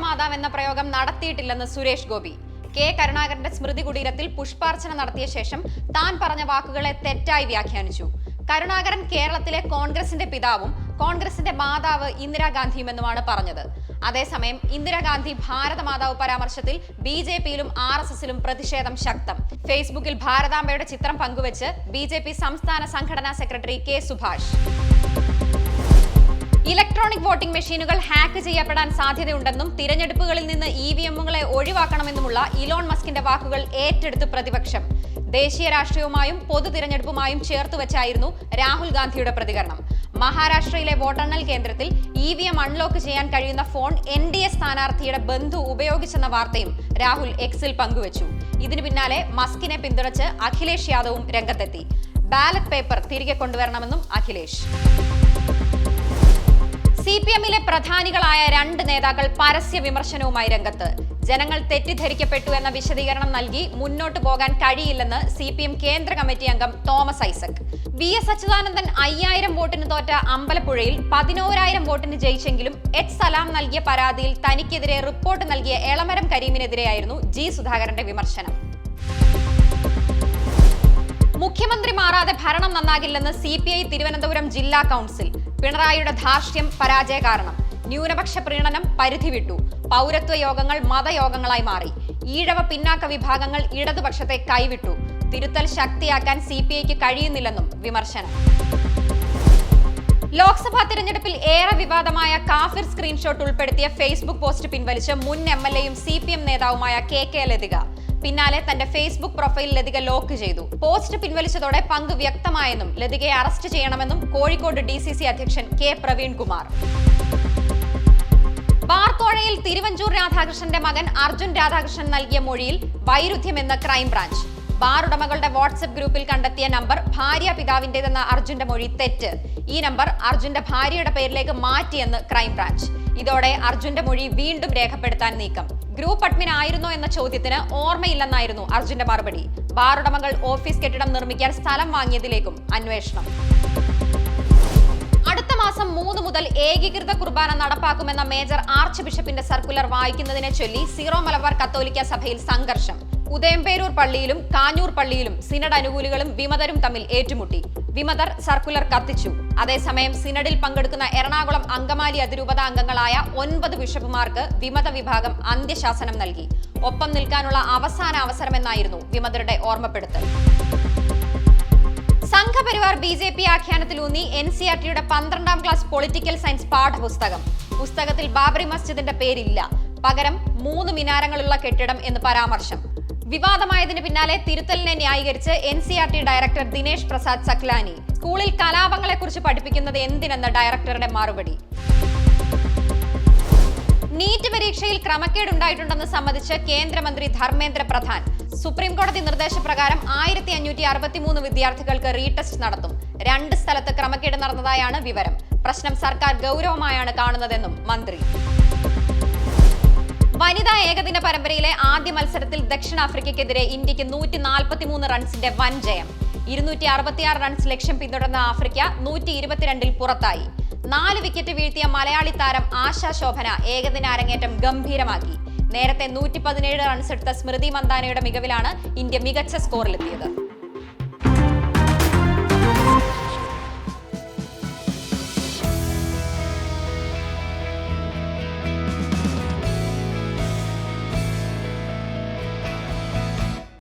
ഭാരതമാതാവ് എന്ന പ്രയോഗം നടത്തിയിട്ടില്ലെന്ന് സുരേഷ് ഗോപി. കെ കരുണാകരന്റെ സ്മൃതി കുടീരത്തിൽ പുഷ്പാർച്ചന നടത്തിയ ശേഷം താൻ പറഞ്ഞ വാക്കുകളെ തെറ്റായി വ്യാഖ്യാനിച്ചു. കരുണാകരൻ കേരളത്തിലെ കോൺഗ്രസിന്റെ പിതാവും കോൺഗ്രസിന്റെ മാതാവ് ഇന്ദിരാഗാന്ധിയുമെന്നുമാണ് പറഞ്ഞത്. അതേസമയം ഇന്ദിരാഗാന്ധി ഭാരതമാതാവ് പരാമർശത്തിൽ ബി ജെ പിയിലും ആർ എസ് എസിലും പ്രതിഷേധം ശക്തം. ഫേസ്ബുക്കിൽ ഭാരതാംബയുടെ ചിത്രം പങ്കുവച്ച് ബി സംസ്ഥാന സംഘടനാ secretary K Subhash. Electronic voting മെഷീനുകൾ ഹാക്ക് ചെയ്യപ്പെടാൻ സാധ്യതയുണ്ടെന്നും തിരഞ്ഞെടുപ്പുകളിൽ നിന്ന് ഇ വി എമ്മുകളെ ഒഴിവാക്കണമെന്നുമുള്ള ഇലോൺ മസ്കിന്റെ വാക്കുകൾ ഏറ്റെടുത്ത് പ്രതിപക്ഷം. ദേശീയ രാഷ്ട്രീയവുമായും പൊതു തിരഞ്ഞെടുപ്പുമായും ചേർത്ത് വെച്ചായിരുന്നു രാഹുൽ ഗാന്ധിയുടെ പ്രതികരണം. മഹാരാഷ്ട്രയിലെ വോട്ടെണ്ണൽ കേന്ദ്രത്തിൽ ഇ വി എം അൺലോക്ക് ചെയ്യാൻ കഴിയുന്ന ഫോൺ എൻ ഡി എ സ്ഥാനാർത്ഥിയുടെ ബന്ധു ഉപയോഗിച്ചെന്ന വാർത്തയും രാഹുൽ എക്സിൽ പങ്കുവച്ചു. ഇതിനു പിന്നാലെ മസ്കിനെ പിന്തുണച്ച് അഖിലേഷ് യാദവും രംഗത്തെത്തി. ബാലറ്റ് പേപ്പർ തിരികെ കൊണ്ടുവരണമെന്നും അഖിലേഷ്. സി പി എമ്മിലെ പ്രധാനികളായ രണ്ട് നേതാക്കൾ പരസ്യ വിമർശനവുമായി രംഗത്ത്. ജനങ്ങൾ തെറ്റിദ്ധരിക്കപ്പെട്ടു എന്ന വിശദീകരണം നൽകി മുന്നോട്ട് പോകാൻ കഴിയില്ലെന്ന് സി പി എം കേന്ദ്ര കമ്മിറ്റി അംഗം തോമസ് ഐസക്. വി എസ് അച്യുതാനന്ദൻ അയ്യായിരം വോട്ടിന് തോറ്റ അമ്പലപ്പുഴയിൽ പതിനോരായിരം വോട്ടിന് ജയിച്ചെങ്കിലും എച്ച് സലാം നൽകിയ പരാതിയിൽ തനിക്കെതിരെ റിപ്പോർട്ട് നൽകിയ എളമരം കരീമിനെതിരെയായിരുന്നു ജി സുധാകരന്റെ വിമർശനം. മുഖ്യമന്ത്രി മാറാതെ ഭരണം നന്നാകില്ലെന്ന് സി പി ഐ തിരുവനന്തപുരം ജില്ലാ കൗൺസിൽ. പിണറായിയുടെ ധാർഷ്ട്യം പരാജയ കാരണം. ന്യൂനപക്ഷ പ്രീണനം പരിധി വിട്ടു പൗരത്വ യോഗങ്ങൾ മതയോഗങ്ങളായി മാറി. ഈഴവ പിന്നാക്ക വിഭാഗങ്ങൾ ഇടതുപക്ഷത്തെ കൈവിട്ടു. തിരുത്തൽ ശക്തിയാക്കാൻ സി പി ഐക്ക് കഴിയുന്നില്ലെന്നും വിമർശനം. ലോക്സഭാ തിരഞ്ഞെടുപ്പിൽ ഏറെ വിവാദമായ കാഫിർ സ്ക്രീൻഷോട്ട് ഉൾപ്പെടുത്തിയ ഫേസ്ബുക്ക് പോസ്റ്റ് പിൻവലിച്ച് മുൻ എം എൽ എയും സി പി എം നേതാവുമായ കെ കെ ലതിക. പിന്നാലെ തന്റെ ഫേസ്ബുക്ക് പ്രൊഫൈൽ ലതിക ലോക്ക് ചെയ്തു. പോസ്റ്റ് പിൻവലിച്ചതോടെ പങ്ക് വ്യക്തമായെന്നും ലതികയെ അറസ്റ്റ് ചെയ്യണമെന്നും കോഴിക്കോട് ഡി അധ്യക്ഷൻ കെ പ്രവീൺകുമാർ. ബാർക്കോഴയിൽ തിരുവഞ്ചൂർ രാധാകൃഷ്ണന്റെ മകൻ അർജുൻ രാധാകൃഷ്ണൻ നൽകിയ മൊഴിയിൽ വൈരുദ്ധ്യമെന്ന് ക്രൈംബ്രാഞ്ച് ബാർ ഉടമകളുടെ വാട്സപ്പ് ഗ്രൂപ്പിൽ കണ്ടെത്തിയ നമ്പർ ഭാര്യ പിതാവിന്റേതെന്ന അർജുന്റെ മൊഴി തെറ്റ്. ഈ നമ്പർ അർജുന്റെ ഭാര്യയുടെ പേരിലേക്ക് മാറ്റിയെന്ന് ക്രൈംബ്രാഞ്ച് ഇതോടെ അർജുന്റെ മൊഴി വീണ്ടും രേഖപ്പെടുത്താൻ നീക്കം. ഗ്രൂപ്പ് അഡ്മിൻ ആയിരുന്നോ എന്ന ചോദ്യത്തിന് ഓർമ്മയില്ലെന്നായിരുന്നു അർജുന്റെ മറുപടി. ബാർ ഉടമകൾ ഓഫീസ് കെട്ടിടം നിർമ്മിക്കാൻ സ്ഥലം വാങ്ങിയതിലേക്കും അന്വേഷണം. അടുത്ത മാസം മൂന്ന് മുതൽ ഏകീകൃത കുർബാന നടപ്പാക്കുമെന്ന മേജർ ആർച്ച് ബിഷപ്പിന്റെ സർക്കുലർ വായിക്കുന്നതിനെ ചൊല്ലി സീറോ മലബാർ കത്തോലിക്ക സഭയിൽ സംഘർഷം. ഉദയംപേരൂർ പള്ളിയിലും കാഞ്ഞൂർ പള്ളിയിലും സിനഡ് അനുകൂലികളും വിമതരും തമ്മിൽ ഏറ്റുമുട്ടി. വിമതർ സർക്കുലർ കത്തിച്ചു. അതേസമയം സിനഡിൽ പങ്കെടുക്കുന്ന എറണാകുളം അങ്കമാലി അതിരൂപത അംഗങ്ങളായ ഒൻപത് ബിഷപ്പുമാർക്ക് വിമത വിഭാഗം അന്ത്യശാസനം നൽകി. ഒപ്പം നിൽക്കാനുള്ള അവസാന അവസരമെന്നായിരുന്നു വിമതരുടെ ഓർമ്മപ്പെടുത്തൽ. സംഘപരിവാർ ബി ജെ പി ആഖ്യാനത്തിലൂന്നി എൻ സി ആർ ടിയുടെ പന്ത്രണ്ടാം ക്ലാസ് പൊളിറ്റിക്കൽ സയൻസ് പാഠപുസ്തകം. പുസ്തകത്തിൽ ബാബറി മസ്ജിദിന്റെ പേരില്ല. പകരം മൂന്ന് മിനാരങ്ങളുള്ള കെട്ടിടം എന്ന് പരാമർശം. വിവാദമായതിന് പിന്നാലെ തിരുത്തലിനെ ന്യായീകരിച്ച് N C R T director Dinesh Prasad Saklani സ്കൂളിൽ കലാപങ്ങളെക്കുറിച്ച് പഠിപ്പിക്കുന്നത് എന്തിനെന്ന് ഡയറക്ടറുടെ മറുപടി. നീറ്റ് പരീക്ഷയിൽ ക്രമക്കേടുണ്ടായിട്ടുണ്ടെന്ന് സംബന്ധിച്ച് കേന്ദ്രമന്ത്രി ധർമ്മേന്ദ്ര പ്രധാൻ. സുപ്രീം കോടതി നിർദ്ദേശപ്രകാരം ആയിരത്തി അഞ്ഞൂറ്റി അറുപത്തിമൂന്ന് വിദ്യാർത്ഥികൾക്ക് റീടെസ്റ്റ് നടത്തും. രണ്ട് സ്ഥലത്ത് ക്രമക്കേട് നടന്നതായാണ് വിവരം. പ്രശ്നം സർക്കാർ ഗൗരവമായാണ് കാണുന്നതെന്നും മന്ത്രി. വനിതാ ഏകദിന പരമ്പരയിലെ ആദ്യ മത്സരത്തിൽ ദക്ഷിണാഫ്രിക്കയ്ക്കെതിരെ ഇന്ത്യയ്ക്ക് നൂറ്റി നാൽപ്പത്തിമൂന്ന് റൺസിന്റെ വൻ ജയം. ഇരുന്നൂറ്റി അറുപത്തിയാറ് റൺസ് ലക്ഷ്യം പിന്തുടർന്ന ആഫ്രിക്ക നൂറ്റി ഇരുപത്തിരണ്ടിൽ പുറത്തായി. നാല് വിക്കറ്റ് വീഴ്ത്തിയ മലയാളി താരം ആശാ ശോഭന ഏകദിന അരങ്ങേറ്റം ഗംഭീരമാക്കി. നേരത്തെ നൂറ്റി പതിനേഴ് റൺസ് എടുത്ത സ്മൃതി മന്ദാനയുടെ മികവിലാണ് ഇന്ത്യ മികച്ച സ്കോറിലെത്തിയത്.